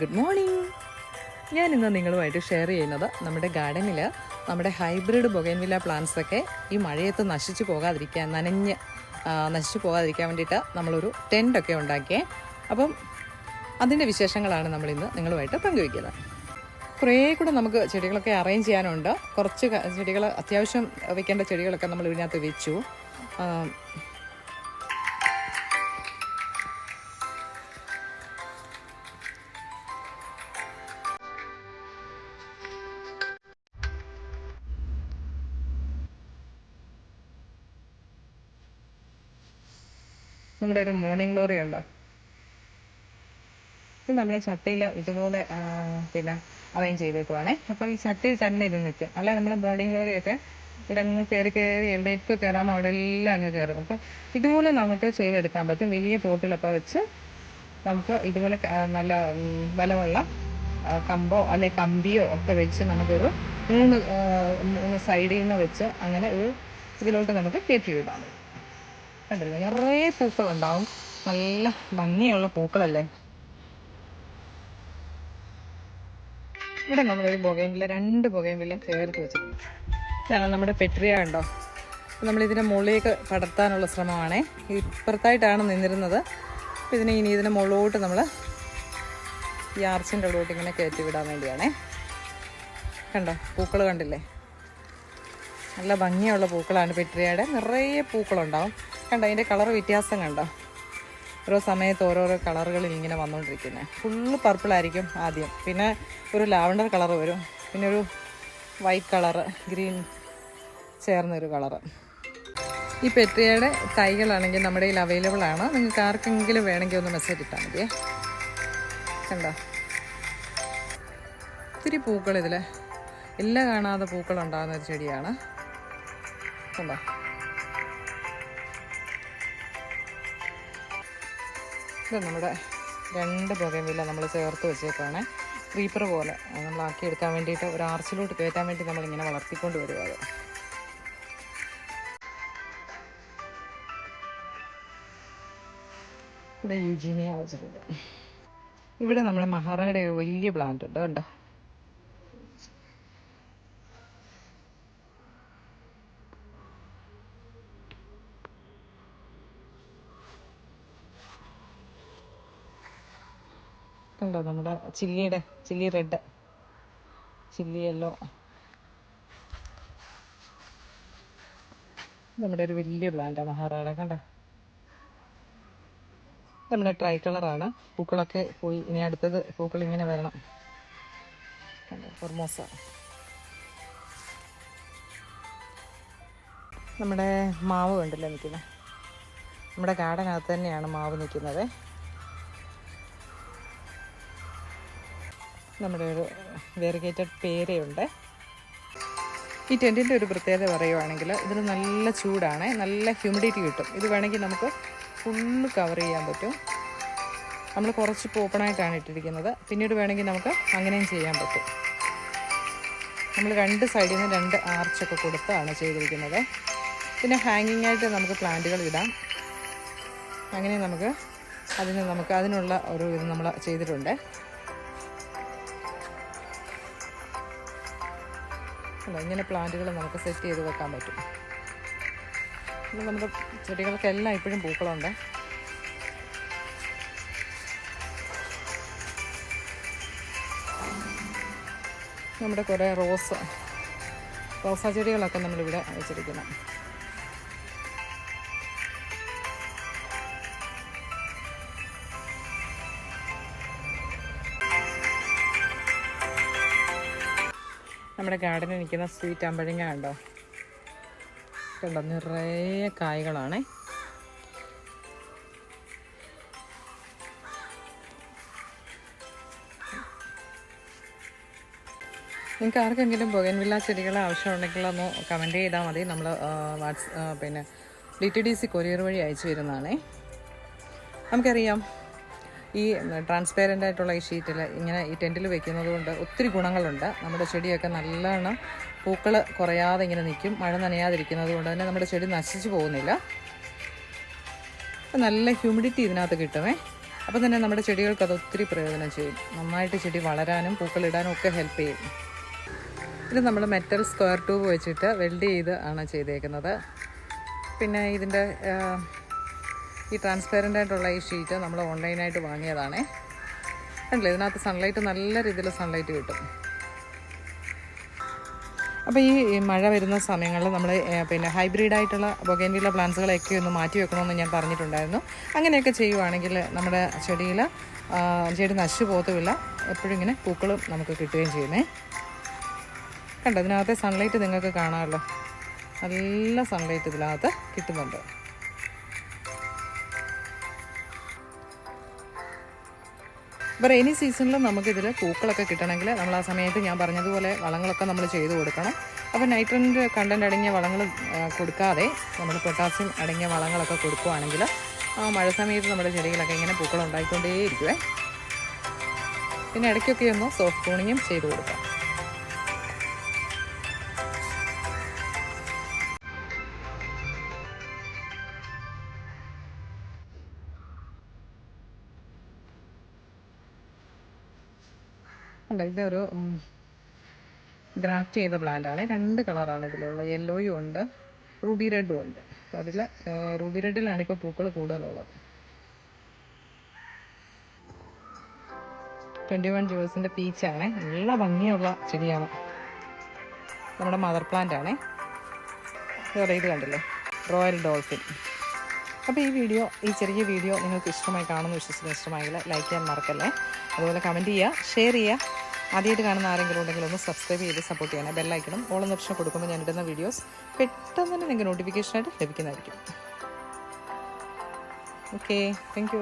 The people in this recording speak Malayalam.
ഗുഡ് മോർണിംഗ് ഞാൻ ഇന്ന് നിങ്ങളുമായിട്ട് ഷെയർ ചെയ്യുന്നത് നമ്മുടെ ഗാർഡനിൽ നമ്മുടെ ഹൈബ്രിഡ് ബൊഗൈൻവില്ല പ്ലാന്റ്സ് ഒക്കെ ഈ മഴയത്ത് നശിച്ചു പോകാതിരിക്കാൻ നനഞ്ഞ് നശിച്ചു പോകാതിരിക്കാൻ വേണ്ടിയിട്ട് നമ്മളൊരു ടെന്റൊക്കെ ഉണ്ടാക്കിയേ. അപ്പം അതിന്റെ വിശേഷങ്ങളാണ് നമ്മൾ ഇന്ന് നിങ്ങളുമായിട്ട് പങ്കുവയ്ക്കുന്നത്. കുറേ കൂടെ നമുക്ക് ചെടികളൊക്കെ അറേഞ്ച് ചെയ്യാനുണ്ട്. കുറച്ച് ചെടികൾ അത്യാവശ്യം വെക്കേണ്ട ചെടികളൊക്കെ നമ്മൾ ഇതിനകത്ത് വെച്ചു. നമ്മുടെ ഒരു മോർണിംഗ് ഗ്ലോറി ഉണ്ടോ? ഇത് നമ്മുടെ ചട്ടിയിൽ ഇതുപോലെ പിന്നെ അറേഞ്ച് ചെയ്തേക്കുവാണേ. അപ്പോൾ ഈ ചട്ടി തന്നെ ഇരുന്നിട്ട് അല്ല നമ്മുടെ മോർണിംഗ് ഇവിടെ അങ്ങ് കയറി കയറി എവിടേക്ക് കയറാമോ അവിടെ എല്ലാം അങ്ങ് കയറും. അപ്പൊ ഇതുപോലെ നമുക്ക് ചെയ്തെടുക്കാൻ പറ്റും. വലിയ തോട്ടിലൊക്കെ വെച്ച് നമുക്ക് ഇതുപോലെ നല്ല ബലമുള്ള കമ്പോ അല്ലെ കമ്പിയോ ഒക്കെ വെച്ച് നമുക്കൊരു മൂന്ന് മൂന്ന് സൈഡിൽ നിന്ന് വെച്ച് അങ്ങനെ ഒരു ഇതിലോട്ട് നമുക്ക് കയറ്റി വിടാം. കണ്ടില്ലേ? നിറയെ പൂക്കളുണ്ടാവും. നല്ല ഭംഗിയുള്ള പൂക്കളല്ലേ? ഇവിടെ നമ്മളൊരു പുകയില്ല രണ്ട് പുകയില്ല ചേർത്ത് വെച്ചിട്ടുണ്ട് ഇതാണ് നമ്മുടെ പെട്രിയ ഉണ്ടോ നമ്മൾ ഇതിനെ മുകളിലേക്ക് പടർത്താനുള്ള ശ്രമമാണേ. ഇപ്പുറത്തായിട്ടാണ് നിന്നിരുന്നത്. അപ്പോൾ ഇതിനെ ഇനി ഇതിനെ മുകളിലോട്ട് നമ്മൾ ഈ ആർച്ചിന്റെ ഉള്ളോട്ട് ഇങ്ങനെ കയറ്റി വിടാൻ വേണ്ടിയാണേ. കണ്ടോ? പൂക്കൾ കണ്ടില്ലേ? നല്ല ഭംഗിയുള്ള പൂക്കളാണ് പെട്രിയയുടെ. നിറയെ പൂക്കളുണ്ടാവും. കണ്ടോ അതിന്റെ കളർ വ്യത്യാസം കണ്ടോ? ഓരോ സമയത്ത് ഓരോരോ കളറുകളിൽ ഇങ്ങനെ വന്നുകൊണ്ടിരിക്കുന്നത് ഫുള്ള് പർപ്പിളായിരിക്കും ആദ്യം. പിന്നെ ഒരു ലാവണ്ടർ കളർ വരും. പിന്നെ ഒരു വൈറ്റ് കളറ് ഗ്രീൻ ചേർന്നൊരു കളറ്. ഈ പെട്ടിയുടെ തൈകളാണെങ്കിൽ നമ്മുടെ കയ്യിൽ അവൈലബിൾ ആണ്. നിങ്ങൾക്ക് ആർക്കെങ്കിലും വേണമെങ്കിൽ ഒന്ന് മെസ്സേജ് ഇട്ടാൽ മതിയേ. കണ്ടോ? ഒത്തിരി പൂക്കൾ ഇതിൽ എല്ലാം കാണാതെ പൂക്കൾ ഉണ്ടാകുന്ന ഒരു ചെടിയാണ്. കണ്ടോ? ഇത് നമ്മുടെ രണ്ട് പുകമില്ല നമ്മൾ ചേർത്ത് വെച്ചേക്കാണ് ക്രീപ്പർ പോലെ നമ്മളാക്കി എടുക്കാൻ ആക്കിയെടുക്കാൻ വേണ്ടിയിട്ട് ഒരു ആർച്ചിലോട്ട് കയറ്റാൻ വേണ്ടി നമ്മളിങ്ങനെ വളർത്തിക്കൊണ്ട് വരും അത്. ഇവിടെ വെച്ചിട്ടുണ്ട് ഇവിടെ നമ്മുടെ മഹാറായുടെ വലിയ പ്ലാന്റ് ഉണ്ട് കണ്ടോ? കണ്ടോ നമ്മുടെ ചില്ലിയുടെ ചില്ലി റെഡ് ചില്ലി യെല്ലോ നമ്മുടെ ഒരു വലിയ ആണ് മഹാറാട കണ്ടോ? നമ്മുടെ ട്രൈ കളറാണ് പൂക്കളൊക്കെ പോയി ഇനി അടുത്തത് പൂക്കൾ ഇങ്ങനെ വരണം. ഫോർമോസ നമ്മുടെ മാവ് കണ്ടില്ലേ നിൽക്കുന്നത്? നമ്മുടെ ഗാർഡനകത്ത് തന്നെയാണ് മാവ് നിൽക്കുന്നത്. നമ്മുടെ ഒരു വെറിഗേറ്റഡ് പേരയുണ്ട്. ഈ ടെന്റിന്റെ ഒരു പ്രത്യേകത പറയുവാണെങ്കിൽ ഇതിന് നല്ല ചൂടാണ് നല്ല ഹ്യൂമിഡിറ്റി കിട്ടും. ഇത് വേണമെങ്കിൽ നമുക്ക് ഫുള്ള് കവർ ചെയ്യാൻ പറ്റും. നമ്മൾ കുറച്ച് ഓപ്പണായിട്ടാണ് ഇട്ടിരിക്കുന്നത്. പിന്നീട് വേണമെങ്കിൽ നമുക്ക് അങ്ങനെയും ചെയ്യാൻ പറ്റും. നമ്മൾ രണ്ട് സൈഡിൽ നിന്ന് രണ്ട് ആർച്ചൊക്കെ കൊടുത്താണ് ചെയ്തിരിക്കുന്നത്. പിന്നെ ഹാങ്ങിങ് ആയിട്ട് നമുക്ക് പ്ലാന്റുകൾ ഇടാം. അങ്ങനെ നമുക്ക് അതിന് നമുക്ക് അതിനുള്ള ഒരു ഇത് നമ്മൾ ചെയ്തിട്ടുണ്ട്. അല്ല ഇങ്ങനെ പ്ലാന്റുകൾ നമുക്ക് സെറ്റ് ചെയ്ത് വെക്കാൻ പറ്റും. നമ്മുടെ ചെടികൾക്കെല്ലാം ഇപ്പോഴും പൂക്കളുണ്ട്. നമ്മുടെ കുറേ റോസ് റോസാ ചെടികളൊക്കെ നമ്മളിവിടെ വെച്ചിരിക്കണം നമ്മുടെ ഗാർഡനിൽ നിൽക്കുന്ന സ്വീറ്റ് അമ്പഴങ്ങ ഉണ്ടോ കണ്ടോ? നിറയെ കായ്കളാണേ. നിങ്ങൾക്ക് ആർക്കെങ്കിലും ബൊഗൻവില്ല ചെടികൾ ആവശ്യമുണ്ടെങ്കിൽ ഒന്ന് കമന്റ് ചെയ്താൽ മതി. നമ്മൾ വാട്സ് പിന്നെ D T D C courier വഴി അയച്ചു വരുന്നതാണേ നമുക്കറിയാം. ഈ ട്രാൻസ്പെയറന്റ് ആയിട്ടുള്ള ഈ ഷീറ്റിൽ ഇങ്ങനെ ഈ ടെന്റിൽ വെക്കുന്നത് കൊണ്ട് ഒത്തിരി ഗുണങ്ങളുണ്ട്. നമ്മുടെ ചെടിയൊക്കെ നല്ലവണ്ണം പൂക്കൾ കുറയാതെ ഇങ്ങനെ നിൽക്കും മഴ നനയാതിരിക്കുന്നത് കൊണ്ട് തന്നെ നമ്മുടെ ചെടി നശിച്ചു പോകുന്നില്ല. നല്ല ഹ്യൂമിഡിറ്റി ഇതിനകത്ത് കിട്ടുമേ. അപ്പം തന്നെ നമ്മുടെ ചെടികൾക്ക് അത് ഒത്തിരി പ്രയോജനം ചെയ്യും. നന്നായിട്ട് ചെടി വളരാനും പൂക്കളിടാനും ഒക്കെ ഹെൽപ്പ് ചെയ്യും. ഇത് നമ്മൾ മെറ്റൽ സ്ക്വയർ ട്യൂബ് വെച്ചിട്ട് വെൽഡ് ചെയ്ത് ആണ് ചെയ്തേക്കുന്നത്. പിന്നെ ഇതിന്റെ ഈ ട്രാൻസ്പെറന്റ് ആയിട്ടുള്ള ഈ ഷീറ്റ് നമ്മൾ ഓൺലൈനായിട്ട് വാങ്ങിയതാണേ. കണ്ടില്ലേ? ഇതിനകത്ത് സൺലൈറ്റ് നല്ല രീതിയിൽ സൺലൈറ്റ് കിട്ടും. അപ്പോൾ ഈ മഴ വരുന്ന സമയങ്ങളിൽ നമ്മൾ പിന്നെ ഹൈബ്രിഡ് ആയിട്ടുള്ള ബൊഗേൻവില്ല പ്ലാന്റ്സുകളൊക്കെ ഒന്ന് മാറ്റി വെക്കണമെന്ന് ഞാൻ പറഞ്ഞിട്ടുണ്ടായിരുന്നു. അങ്ങനെയൊക്കെ ചെയ്യുവാണെങ്കിൽ നമ്മുടെ ചെടിയിൽ ചെടി നശിച്ചു പോകത്തുമില്ല. എപ്പോഴും ഇങ്ങനെ പൂക്കളും നമുക്ക് കിട്ടുകയും ചെയ്യുന്നേ. കണ്ടോ? ഇതിനകത്തെ സൺലൈറ്റ് നിങ്ങൾക്ക് കാണാമല്ലോ. നല്ല സൺലൈറ്റ് ഇതിനകത്ത് കിട്ടുന്നുണ്ട്. റെയിനി സീസണിൽ നമുക്കിതിൽ പൂക്കളൊക്കെ കിട്ടണമെങ്കിൽ നമ്മൾ ആ സമയത്ത് ഞാൻ പറഞ്ഞതുപോലെ വളങ്ങളൊക്കെ നമ്മൾ ചെയ്തു കൊടുക്കണം. അപ്പോൾ നൈട്രജന്റെ കണ്ടന്റ് അടങ്ങിയ വളങ്ങൾ കൊടുക്കാതെ നമ്മൾ പൊട്ടാസ്യം അടങ്ങിയ വളങ്ങളൊക്കെ കൊടുക്കുകയാണെങ്കിൽ ആ മഴ സമയത്ത് നമ്മുടെ ചെടികളൊക്കെ ഇങ്ങനെ പൂക്കൾ ഉണ്ടായിക്കൊണ്ടേയിരിക്കുവേ. പിന്നെ ഇടയ്ക്കൊക്കെ ഒന്ന് സോഫ്റ്റ് ടൂണിങ്ങും ചെയ്തു കൊടുക്കാം. ഉണ്ട് ഇതൊരു ഗ്രാഫ്റ്റ് ചെയ്ത പ്ലാന്റ് ആണ്. രണ്ട് കളറാണ് ഇതിലുള്ളത്. യെല്ലോയും ഉണ്ട്. റൂബി റെഡും ഉണ്ട്. അപ്പോൾ അതിൽ റൂബി റെഡിലാണ് ഇപ്പോൾ പൂക്കൾ കൂടുതലുള്ളത്. ട്വന്റി വൺ ജൂവേഴ്സിന്റെ പീച്ചാണ് നല്ല ഭംഗിയുള്ള ചെടിയാണ്. നമ്മുടെ മദർ പ്ലാന്റ് ആണ്. ഇത് കണ്ടില്ലേ? റോയൽ ഡോൾഫിൻ അപ്പോൾ ഈ വീഡിയോ ഈ ചെറിയ വീഡിയോ നിങ്ങൾക്ക് ഇഷ്ടമായി കാണുന്ന വിശ്വസിക്കുന്ന ഇഷ്ടമായെങ്കിൽ ലൈക്ക് ചെയ്യാൻ മറക്കല്ലേ. അതുപോലെ കമന്റ് ചെയ്യുക ഷെയർ ചെയ്യുക. ആദ്യമായിട്ട് കാണുന്ന ആരെങ്കിലും ഉണ്ടെങ്കിൽ ഒന്ന് സബ്സ്ക്രൈബ് ചെയ്ത് സപ്പോർട്ട് ചെയ്യണം ബെല്ലൈക്കണം ഓളം ഓപ്ഷൻ കൊടുക്കുമ്പോൾ ഞാൻ ഇടുന്ന വീഡിയോസ് പെട്ടെന്ന് തന്നെ നിങ്ങൾക്ക് നോട്ടിഫിക്കേഷനായിട്ട് ലഭിക്കുന്നതായിരിക്കും. Okay thank